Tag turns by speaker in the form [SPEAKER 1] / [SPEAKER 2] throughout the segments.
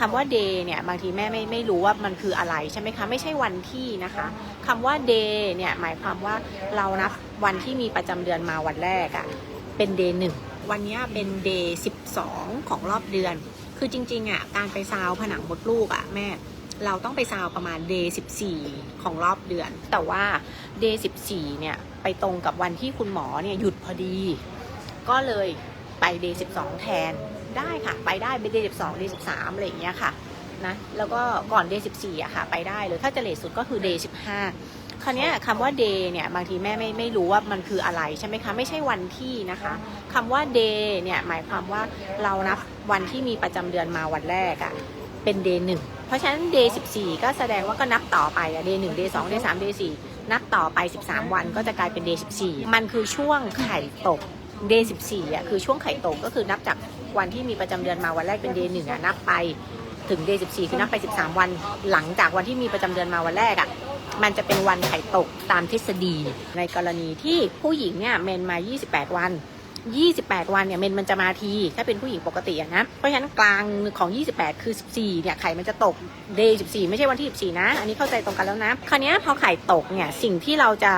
[SPEAKER 1] คำว่า day เนี่ยบางทีแม่ไม่ไม่รู้ว่ามันคืออะไรใช่ไหมคะ ไม่ใช่วันที่นะคะคำว่า day เนี่ยหมายความว่าเรานับวันที่มีประจำเดือนมาวันแรกอะเป็น day หนึ่งวันนี้เป็น day 12ของรอบเดือน คือจริงๆอะการไปซาวผนังมดลูกอะแม่เราต้องไปซาวประมาณ day 14 ของรอบเดือน แต่ว่า day 14 เนี่ย ไปตรงกับวันที่คุณหมอเนี่ยหยุดพอดี ก็เลย ไป day 12 แทนได้ค่ะ ไปได้ไป day 12 day 13อะไรอย่างเงี้ยค่ะนะแล้วก็ก่อน day 14อะค่ะ ไปได้เลยถ้าจะเลทสุดก็คือ day 15คราวเนี้ยคำว่า day เนี่ยบางทีแม่ไม่ไม่รู้ว่ามันคืออะไรใช่ไหมคะไม่ใช่วันที่นะคะคำว่า day เนี่ยหมายความว่าเรานับวันที่มีประจำเดือนมาวันแรกอะเป็น day หนึ่งเพราะฉะนั้น day 14 ก็แสดงว่าก็นับต่อไปอะ day 1 day 2 day 3 day 4นับต่อไป 13 วันก็จะกลายเป็น day 14 มันคือช่วงไข่ตก day 14อะคือช่วงไข่ตกก็คือนับจากวันที่มีประจำเดือนมาวันแรกเป็น day หนึ่งอะนับไปถึง day 14คือนับไป13วัน หลังจากวันที่มีประจำเดือนมาวันแรกอะมันจะเป็นวันไข่ตกตามทฤษฎี ในกรณีที่ผู้หญิงเนี่ยเมนมา 28 วัน 28 วันเนี่ยเมนมันจะมาที ถ้าเป็นผู้หญิงปกตินะ เพราะฉะนั้นกลางของ 28 คือ 14 เนี่ยไข่มันจะตก day 14 ไม่ใช่วันที่ 14 นะ อันนี้เข้าใจตรงกันแล้วนะ คราวนี้พอไข่ตกเนี่ยสิ่งที่เราจะ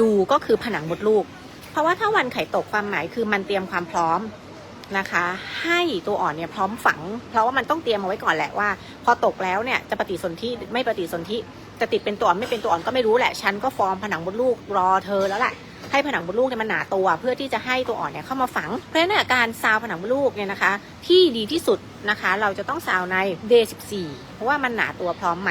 [SPEAKER 1] ดูก็คือผนังมดลูก ราะว่าถ้าวันไข่ตกความหมายคือมันเตรียมความพร้อมนะคะ ให้ตัวอ่อนเนี่ยพร้อมฝัง เพราะว่ามันต้องเตรียมเอาไว้ก่อนแหละว่า พอตกแล้วเนี่ยจะปฏิสนธิไม่ปฏิสนธิจะติดเป็นตัวอ่อนไม่เป็นตัวอ่อนก็ไม่รู้แหละฉันก็ฟอร์มผนังมดลูกรอเธอแล้วแหละให้ผนังมดลูกเนี่ยมันหนาตัว เพื่อที่จะให้ตัวอ่อนเนี่ยเข้ามาฝัง เพราะฉะนั้นการซาวผนังมดลูกเนี่ยนะคะ ที่ดีที่สุดนะคะ เราจะต้องซาวใน day 14เพราะว่ามันหนาตัวพร้อมไหม